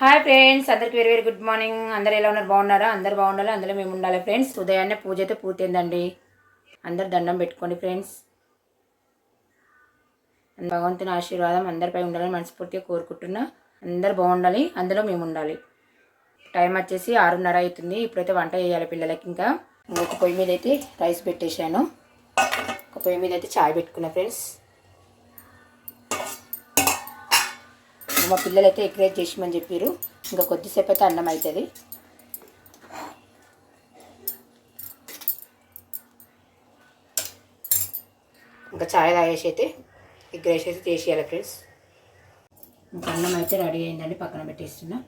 Hi friends అందరికి very very good morning అందరు ఎలా ఉన్నారు? బాగున్నారా? అందరు బాగుండాలి? అందులో మేము ఉండాలి ఫ్రెండ్స్ ఉదయాన్నే పూజ అయితే పూర్తయిందండి. అందరు దండం పెట్టుకోండి ఫ్రెండ్స్ భగవంతుని ఆశీర్వాదం అందరిపై ఉండాలని మనస్ఫూర్తిగా కోరుకుంటున్నా. అందరు బాగుండాలి. అందులో మేము ఉండాలి. టైం వచ్చేసి ఆరున్నర అవుతుంది. ఇప్పుడైతే వంట చేయాలి పిల్లలకి ఇంకా. ఒక పొయ్యి మీద అయితే రైస్ పెట్టేశాను. ఒక పొయ్యి మీద అయితే చాయ్ పెట్టుకున్నా ఫ్రెండ్స్ మా పిల్లలు అయితే ఎంకరేజ్ చేసిమని చెప్పారు ఇంకా కొద్దిసేపు అయితే అన్నం అవుతుంది ఇంకా చాయ్ తాగేసి అయితే ఎగ్ రైస్ అయితే చేసేయాలి ఫ్రెండ్స్. ఇంకా అన్నం అయితే రెడీ అయిందండి పక్కన పెట్టేస్తున్నా.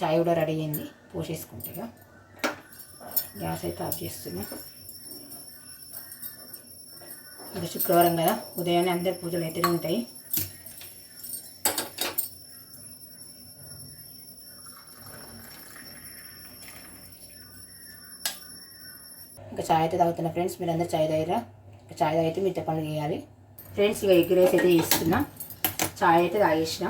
చాయ్ కూడా రెడీ అయింది పోసేసుకుంటేగా గ్యాస్ అయితే ఆఫ్ చేస్తున్నా. ఇంకా శుక్రవారం కదా ఉదయాన్నే అందరి పూజలు అయితేనే ఉంటాయి. చాయ్ అయితే తాగుతున్నా ఫ్రెండ్స్ మీరందరూ చాయ్ తాగిరా చాయ్ తాగితే మీతో పనులు చేయాలి. ఫ్రెండ్స్ ఇక ఎగ్ రైస్ అయితే చేస్తున్నా. చాయ్ అయితే తాగేసిన.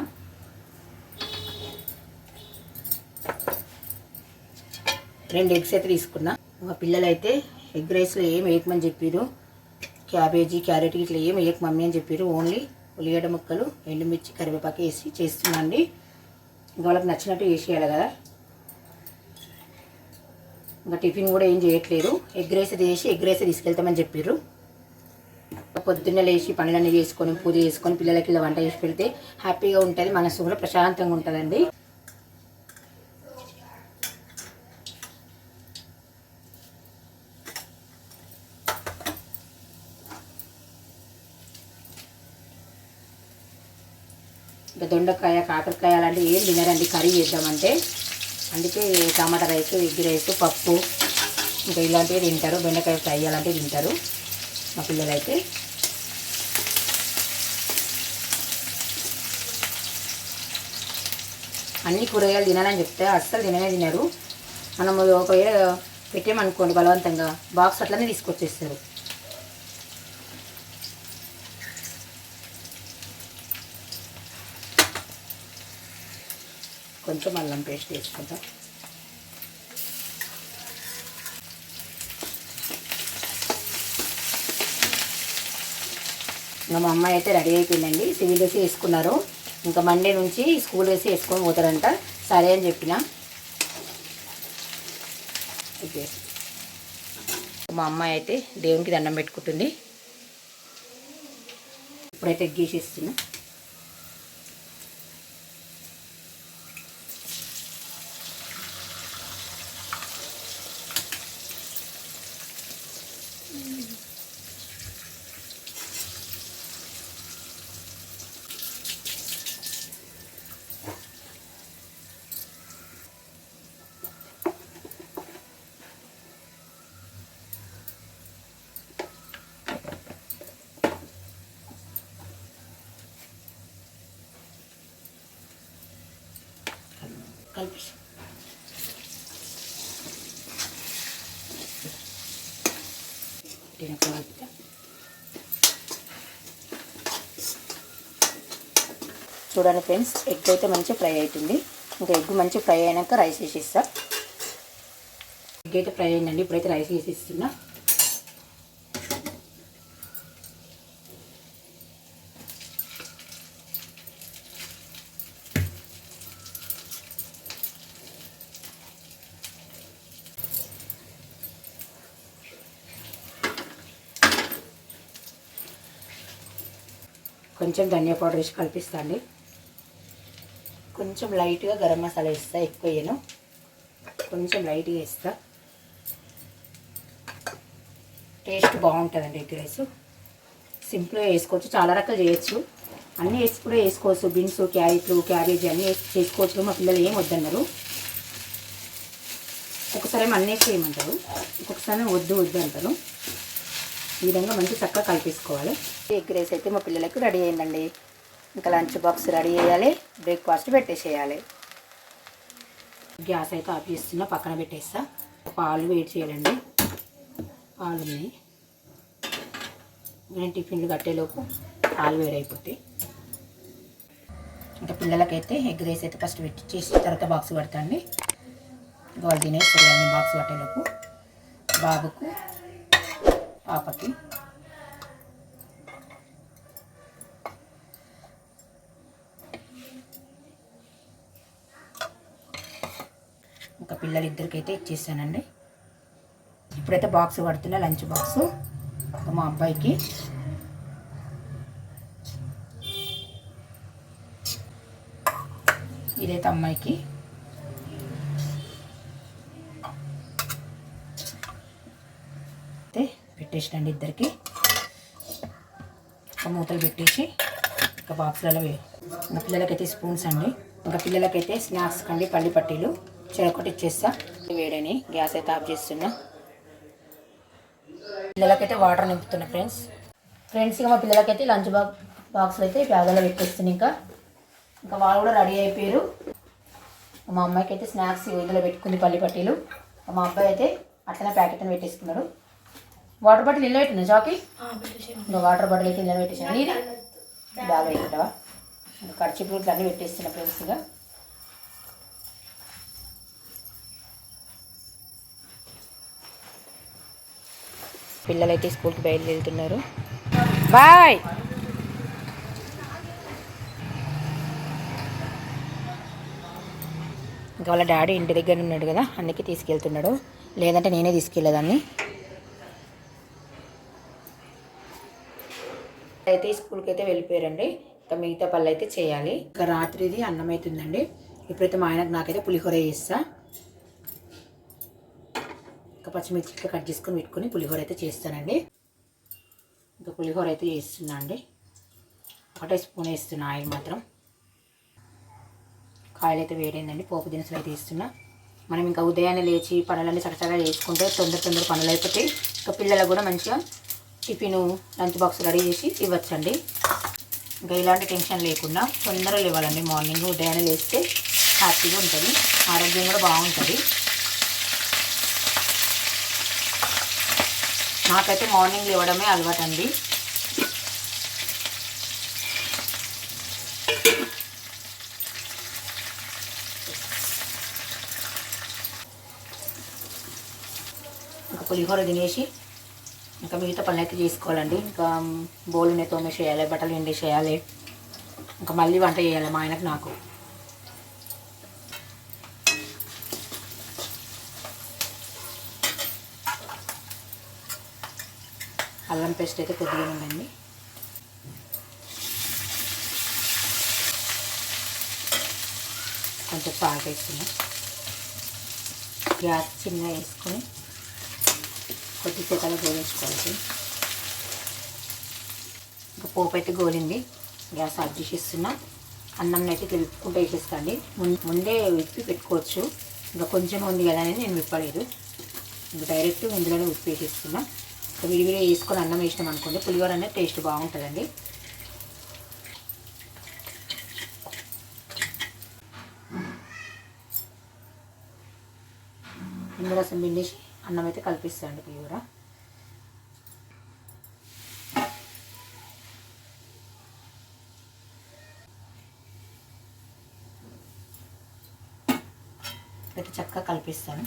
రెండు ఎగ్స్ అయితే తీసుకున్నా. మా పిల్లలైతే ఎగ్ రైస్లో ఏం వేయకమని చెప్పారు క్యాబేజీ క్యారెట్ ఇట్లా ఏం వేయక మమ్మీ అని చెప్పారు ఓన్లీ ఉల్లిగడ్డ ముక్కలు ఎండుమిర్చి కరివేపాకు వేసి చేస్తున్నా అండి. ఇంకా వాళ్ళకి నచ్చినట్టు వేసేయాలి కదా. ఇంకా టిఫిన్ కూడా ఏం చేయట్లేదు. ఎగ్ రైస్ చేసి ఎగ్ రైస్ తీసుకెళ్తామని చెప్పారు పొద్దున్నే లేచి పనులన్నీ చేసుకొని పూజ చేసుకొని పిల్లలకి ఇలా వంట చేసి పెడితే హ్యాపీగా ఉంటుంది మనసు కూడా ప్రశాంతంగా ఉంటుందండి. ఇంకా దొండకాయ కాకరకాయ అలాంటివి ఏం తినరండి కర్రీ చేద్దామంటే. అందుకే టమాటా రైస్ ఎగ్ రైస్ పప్పు ఇంకా ఇలాంటివి తింటారు. బెండకాయ ఫ్రై అలాంటివి తింటారు మా పిల్లలు అయితే అన్ని కూరగాయలు తినాలని చెప్తే అస్సలు తిననే తినరు. మనము ఒకవేళ పెట్టామనుకోండి బలవంతంగా బాక్స్ అట్లనే తీసుకొచ్చేస్తారు. కొంచెం అల్లం పేస్ట్ వేసుకుందాం. ఇంకా మా అమ్మాయి అయితే రెడీ అయిపోయిందండి. సివిల్ వేసి వేసుకున్నారు. ఇంకా మండే నుంచి స్కూల్ వేసి వేసుకొని పోతారంట. సరే అని చెప్పిన. ఓకే. మా అమ్మాయి అయితే దేవునికి దండం పెట్టుకుంటుంది. ఇప్పుడైతే గీసేస్తున్నా కలిపి చూడండి ఫ్రెండ్స్ ఎగ్ అయితే మంచిగా ఫ్రై అవుతుంది ఇంకా ఎగ్ మంచి ఫ్రై అయినాక రైస్ వేసేస్తా. ఎగ్ అయితే ఫ్రై అయిందండి ఇప్పుడైతే రైస్ వేసేస్తున్నా. కొంచెం ధనియా పౌడర్ వేసి కలిపిస్తాండి. కొంచెం లైట్గా గరం మసాలా వేస్తా ఎక్కువ వేయను. కొంచెం లైట్గా వేస్తా. టేస్ట్ బాగుంటుందండి ఎగ్ రైస్. సింపుల్గా వేసుకోవచ్చు చాలా రకాలు చేయొచ్చు. అన్నీ వేసి కూడా వేసుకోవచ్చు బీన్స్ క్యారెట్లు క్యాబేజీ అన్నీ వేసి చేసుకోవచ్చు మా పిల్లలు ఏం వద్దన్నారు. ఒకసారి ఏమో అన్నీ వేసి చేయమంటారు ఒక్కొక్కసారి వద్దు వద్దు అంటారు. ఈ విధంగా మంచి చక్కగా కలిపేసుకోవాలి. ఎగ్ రైస్ అయితే మా పిల్లలకు రెడీ అయిందండి. ఇంకా లంచ్ బాక్స్ రెడీ చేయాలి. బ్రేక్ఫాస్ట్ పెట్టేసేయాలి. గ్యాస్ అయితే ఆఫ్ చేస్తున్నా పక్కన పెట్టేస్తా. పాలు వేడి చేయాలండి. పాలు ఉన్నాయి. నేను టిఫిన్లు కట్టేలోపు పాలు వేడైపోతాయి. ఇంకా పిల్లలకైతే ఎగ్ రైస్ అయితే ఫస్ట్ పెట్టి చేసి తర్వాత బాక్స్ పడతాండి తినేస్తారు అన్ని బాక్స్ పట్టేలోపు బాబుకు పాపకి ఇంకా పిల్లలిద్దరికైతే ఇచ్చేసానండి. ఇప్పుడైతే బాక్స్ పడుతున్నా లంచ్ బాక్స్ మా అబ్బాయికి. ఇదైతే అమ్మాయికి అయితే పెట్టేసినండి ఇద్దరికి. ఒక మూతలు పెట్టేసి ఇంకా బాక్స్లలో ఇంకా పిల్లలకైతే స్పూన్స్ అండి. ఇంకా పిల్లలకైతే స్నాక్స్ కండి పల్లి పట్టీలు. చెరొకటి ఇచ్చేస్తా. వేడని గ్యాస్ అయితే ఆఫ్ చేస్తున్నా. పిల్లలకైతే వాటర్ నింపుతున్నా ఫ్రెండ్స్. ఫ్రెండ్స్ ఇక మా పిల్లలకైతే లంచ్ బాక్స్ బాక్స్లో అయితే బ్యాగులో పెట్టేస్తున్నాను ఇంకా. ఇంకా వాళ్ళు కూడా రెడీ అయిపోయారు. మా అమ్మాయికి అయితే స్నాక్స్ ఇందులో పెట్టుకుంది పల్లి పట్టీలు. మా అబ్బాయి అయితే అట్లనే ప్యాకెట్ అని పెట్టేసుకున్నాడు. వాటర్ బాటిల్ ఇల్లు పెట్టిన చాకి ఇంకా వాటర్ బాటిల్ అయితే ఇల్లు పెట్టేసాను. నీది? బ్యాగ్ పెట్టుకుంటావా? ఇంకా ఖర్చు ఫ్రూట్లు అన్నీ పెట్టేస్తున్నా ఇక పిల్లలైతే స్కూల్కి బయలుదేరుతున్నారు. బాయ్! ఇంకా వాళ్ళ డాడీ ఇంటి దగ్గర ఉన్నాడు కదా అందుకే తీసుకెళ్తున్నాడు. లేదంటే నేనే తీసుకెళ్ళేదాన్ని అయితే స్కూల్కి అయితే వెళ్ళిపోయారండి. ఇంకా మిగతా పళ్ళు అయితే చేయాలి. ఇంకా రాత్రిది అన్నం అవుతుందండి ఇప్పుడైతే మా ఆయనకు నాకైతే పులిహోర చేస్తా. ఇంకా పచ్చిమిర్చి ఇట్లా కట్ చేసుకొని పెట్టుకొని పులిహోర అయితే చేస్తానండి. ఇంకా పులిహోర అయితే చేస్తున్నా అండి. ఒకటే స్పూన్ వేస్తున్నా ఆయిల్ మాత్రం. కాయలు అయితే వేడైందండి. పోపు దినుసులు అయితే ఇస్తున్నా మనం ఇంకా ఉదయాన్నే లేచి పనులన్నీ చక్కగా చేసుకుంటే తొందర తొందర పనులు అయిపోతాయి ఇంకా పిల్లలకు కూడా మంచిగా టిఫిన్ లంచ్ బాక్స్ రెడీ చేసి ఇవ్వచ్చండి. ఇంకా ఇలాంటి టెన్షన్ లేకుండా తొందరగా లేవాలండి. మార్నింగ్ ఉదయాన్నే లేస్తే హ్యాపీగా ఉంటుంది. ఆరోగ్యం కూడా బాగుంటుంది. నాకైతే మార్నింగ్ లేవడమే అలవాటు అండి పులిహోర తినేసి ఇంకా మిగతా పనులు అయితే చేసుకోవాలండి. ఇంకా బోలుని తోమేసేయాలి బట్టలు ఎండేసేయాలి ఇంకా మళ్ళీ వంట చేయాలి మా ఆయనకు నాకు. అల్లం పేస్ట్ అయితే కొద్దిగా ఉందండి. కొంచెం సాల్ట్ వేస్తున్నాం గ్యాస్ చిన్న వేసుకొని కొద్దిసేపు అలా గోలించుకోవాలి ఇంకా పోపు అయితే గోలింది. Gas off చేసేస్తున్నా. అన్నం అయితే ఇట్లా విప్పుకుంటూ వేసేస్తాండి ముందే విప్పి పెట్టుకోవచ్చు. ఇంకా కొంచెం ఉంది కదా అని నేను విప్పలేదు. ఇంకా డైరెక్ట్ ఇందులోనే ఉప్పు వేసేస్తున్నా. ఇంకా విడివిడి వేసుకొని అన్నం వేసినాం అనుకోండి పులిహోర అనేది టేస్ట్ బాగుంటుందండి. నిమ్మరసం పిండేసి అన్నం అయితే కల్పిస్తాండి పులిహోర అయితే చక్కగా కలిపిస్తాను.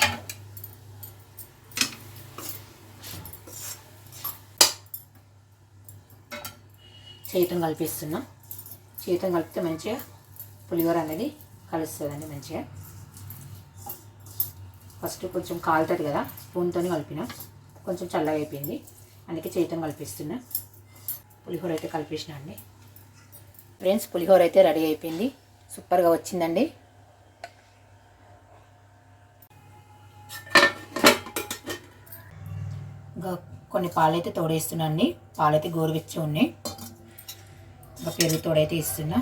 చేతం కలిపిస్తున్నా. చేతం కలిపితే మంచిగా పులిహోర అనేది కలుస్తుందండి మంచిగా. ఫస్ట్ కొంచెం కాలుతుంది కదా. స్పూన్తో కలిపిన కొంచెం చల్లగా అయిపోయింది. అందుకే చేతిని కలిపిస్తున్నా. పులిహోర అయితే కలిపేసిన అండి. ఫ్రెండ్స్ పులిహోర అయితే రెడీ అయిపోయింది. సూపర్గా వచ్చిందండి. ఇంకా కొన్ని పాలైతే తోడేస్తున్నా అండి. పాలైతే గోరువెచ్చి ఉన్నాయి. ఇంకా పెరుగు తోడైతే ఇస్తున్నా.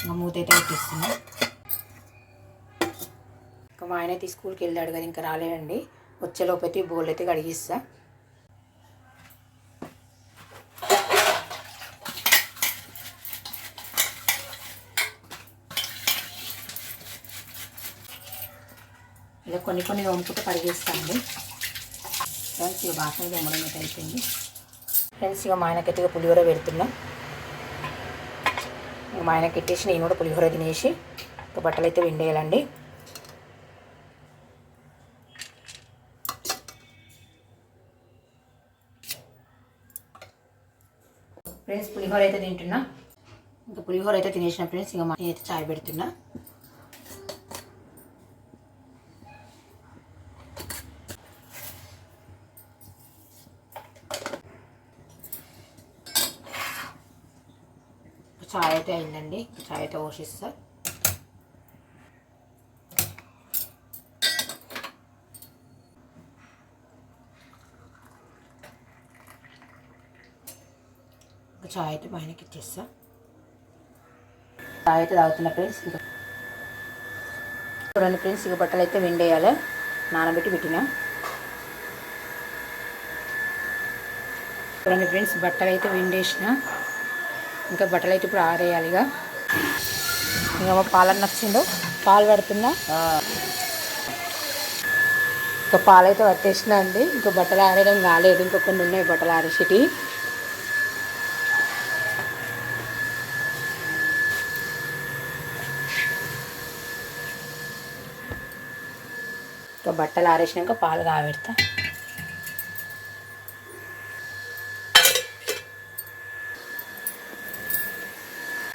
ఇంకా మూత అయితే మా ఆయన అయితే స్కూల్కి వెళ్ళాడు కదా ఇంకా రాలేదండి వచ్చేలోపు అయితే బోల్ అయితే కడిగిస్తా. ఇలా కొన్ని కొన్ని వంపుకుంటే కడిగేస్తానండి ఫ్రెండ్స్ ఇక బాసన దొమ్మడం అయిపోయింది. ఫ్రెండ్స్ ఇక మా ఆయనకైతే పులిహోర పెడుతున్నా. మా ఆయనకి పెట్టేసి నేను కూడా పులిహోర తినేసి ఇంకా బట్టలు అయితే విండేయాలండి. ఫ్రెండ్స్ పులిహోర అయితే తింటున్నా. ఇంకా పులిహోర అయితే తినేసిన ఫ్రెండ్స్ ఇంకా మా అయితే చాయ్ పెడుతున్నా. చాయ్ అయితే అయిందండి. చాయ్ అయితే పోషిస్తారు చాయ్ అయితే మా ఆయనకి ఇచ్చేస్తా. చాయ్ అయితే తాగుతున్నా ఫ్రెండ్స్ ఇంకా చూడండి ఫ్రెండ్స్ ఇక బట్టలు అయితే విండేయాలి. నానబెట్టి పెట్టిన. చూడండి ఫ్రెండ్స్ బట్టలు అయితే విండేసిన. ఇంకా బట్టలు అయితే ఇప్పుడు ఆరేయాలి ఇక. ఇంకా మా పాలన్న నచ్చిందో పాలు పడుతున్నా. ఇంకా పాలు అయితే పట్టేసిన అండి. ఇంకా బట్టలు ఆరేయడం కాలేదు. ఇంకా కొన్ని ఉన్నాయి బట్టలు ఆరేసేటి ఇంకా బట్టలు ఆరేసినాక పాలు కాబెడతా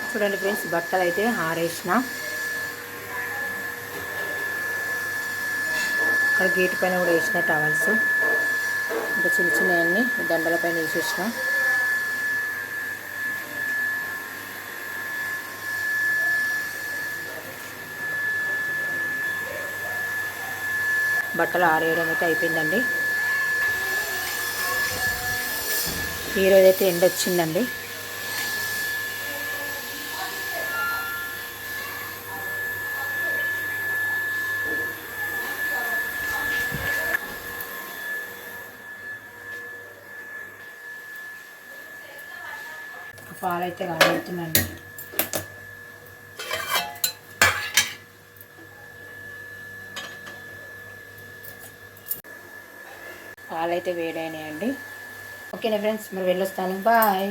చూడండి ఫ్రెండ్స్ బట్టలు అయితే ఆరేసిన. అక్కడ గేట్ పైన కూడా వేసిన టవల్స్. ఇంకా చిన్న చిన్నవన్నీ దండల పైన వేసేసిన. బట్టలు ఆరేయడం అయితే అయిపోయిందండి ఈరోజైతే ఎండ వచ్చిందండి. పాలైతే కాబడుతుందండి పాలైతే వేడైనాయండి. ఓకేనా ఫ్రెండ్స్ మరి వెళ్ళొస్తాను. బాయ్.